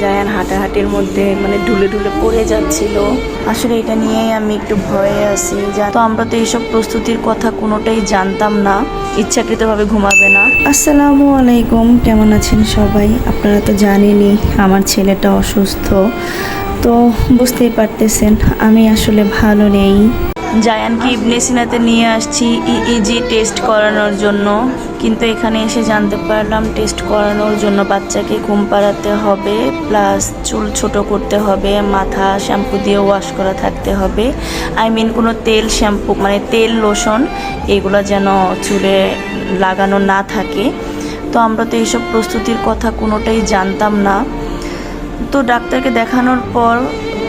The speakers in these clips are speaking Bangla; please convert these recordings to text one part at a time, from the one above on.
জায়ান হাঁটাহাঁটির মধ্যে মানে ঢুলে ঢুলে পড়ে যাচ্ছিল। আসলে এটা নিয়েই আমি একটু ভয়ে আছি। যা তো আমরা তো এইসব প্রস্তুতির কথা কোনোটাই জানতাম না। ইচ্ছাকৃতভাবে ঘুমাবে না। আসসালামু আলাইকুম কেমন আছেন সবাই? আপনারা তো জানেনই আমার ছেলেটা অসুস্থ। তো বুঝতেই পারতেছেন আমি আসলে ভালো নেই। জায়ানকে ইবনে সিনাতে নিয়ে আসছি ইইজি টেস্ট করানোর জন্য। কিন্তু এখানে এসে জানতে পারলাম টেস্ট করানোর জন্য বাচ্চাকে ঘুম পাড়াতে হবে প্লাস চুল ছোট করতে হবে, মাথা শ্যাম্পু দিয়ে ওয়াশ করা থাকতে হবে। আই মিন কোনো তেল শ্যাম্পু মানে তেল লোশন এগুলো যেন চুলে লাগানো না থাকে। তো আমরা তো এইসব প্রস্তুতির কথা কোনোটাই জানতাম না। তো ডাক্তারকে দেখানোর পর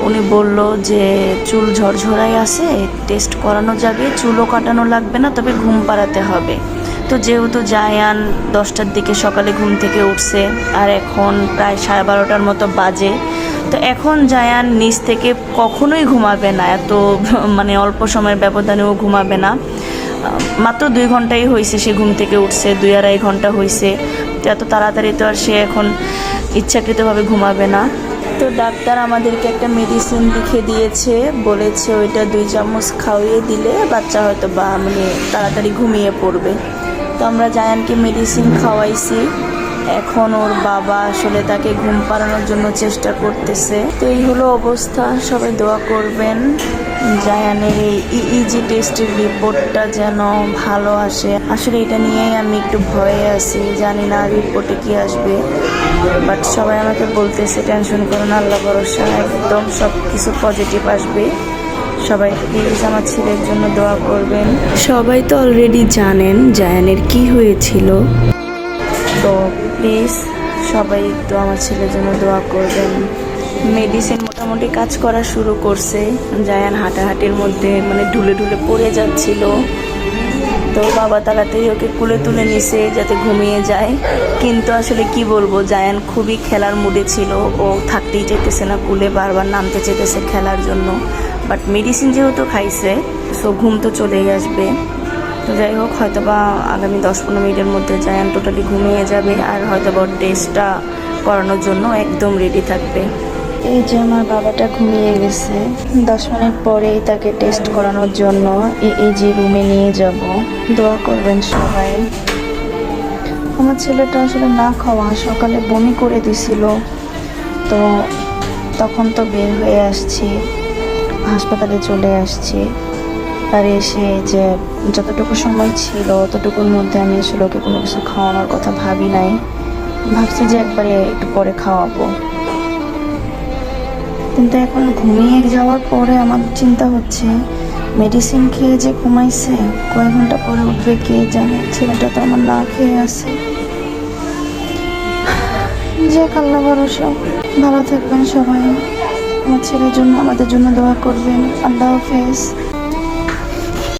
উনি বলল যে চুল ঝরঝরাই আছে টেস্ট করানো যাবে, চুলও কাটানো লাগবে না, তবে ঘুম পাড়াতে হবে। তো যেহেতু জায়ান দশটার দিকে সকালে ঘুম থেকে উঠছে, আর এখন প্রায় সাড়ে বারোটার মতো বাজে, তো এখন জায়ান নিচ থেকে কখনোই ঘুমাবে না, এত মানে অল্প সময়ের ব্যবধানেও ঘুমাবে না। মাত্র দুই ঘন্টাই হয়েছে সে ঘুম থেকে উঠছে, দুই আড়াই ঘণ্টা হয়েছে তো এত তাড়াতাড়ি তো আর সে এখন ইচ্ছাকৃতভাবে ঘুমাবে না। ডাক্তার আমাদেরকে একটা মেডিসিন লিখে দিয়েছে, বলেছে ওইটা দুই চামচ খাওয়িয়ে দিলে বাচ্চা হয়তো বা মানে তাড়াতাড়ি ঘুমিয়ে পড়বে। তো আমরা জায়ানকে মেডিসিন খাওয়াইছি। এখন ওর বাবা আসলে তাকে ঘুম পাড়ানোর জন্য চেষ্টা করতেছে। তো এই হলো অবস্থা, সবাই দোয়া করবেন। জায়ানের এই ইজি টেস্টের রিপোর্টটা যেন ভালো আসে। আসলে এটা নিয়েই আমি একটু ভয়ে আছি, জানি না রিপোর্টে কি আসবে। বাট সবাই আমাকে বলতেছে টেনশন করো না, আল্লাহ ভরসা, একদম সব কিছু পজিটিভ আসবে। সবাই প্লিজ আমার ছেলের জন্য দোয়া করবেন। সবাই তো অলরেডি জানেন জায়ানের কি হয়েছিল। তো প্লিজ সবাই একটু আমার ছেলের জন্য দোয়া করবেন। মেডিসিন মোটামুটি কাজ করা শুরু করছে। জায়ান হাঁটাহাঁটির মধ্যে মানে ঢুলে ঢুলে পড়ে যাচ্ছিল। তো বাবা তাড়াতাড়ি ওকে কুলে তুলে নিছে যাতে ঘুমিয়ে যায়। কিন্তু আসলে কি বলব, জায়ান খুবই খেলার মুডে ছিল। ও থাকতেই চাইতেছে না কুলে, বারবার নামতে চাইতেছে খেলার জন্য। বাট মেডিসিন যেহেতু খাইছে সো ঘুম তো চলেই আসবে। তো যাই হোক হয়তো বা আগামী দশ পনেরো মিনিটের মধ্যে জায়ান টোটালি ঘুমিয়ে যাবে আর হয়তো বা টেস্টটা করানোর জন্য একদম রেডি থাকবে। এই যে আমার বাবাটা ঘুমিয়ে গেছে। দশ মিনিট পরেই তাকে টেস্ট করানোর জন্য এই যে রুমে নিয়ে যাব। দোয়া করবেন সবাই। আমার ছেলেটা আসলে না খাওয়া, সকালে বমি করে দিছিল। তো তখন তো বের হয়ে আসছি, হাসপাতালে চলে আসছি। আর এসে যে যতটুকু সময় ছিল, ততটুকুর মধ্যে আমি আসলে ওকে কোনো কিছু খাওয়ানোর কথা ভাবি নাই। ভাবছি যে একবারে একটু পরে খাওয়াবো। কিন্তু এখন ঘুমিয়ে যাওয়ার পরে আমার চিন্তা হচ্ছে মেডিসিন খেয়ে যে ঘুমাইছে, কয়েক ঘণ্টা পরে উঠবে কে জানে, ছেলেটা তো আমার না খেয়ে আছে। যে কাল্লা ভরসা। ভালো থাকবেন সবাই। আমার ছেলের জন্য, আমাদের জন্য দোয়া করবেন। আল্লাহ হাফেজ।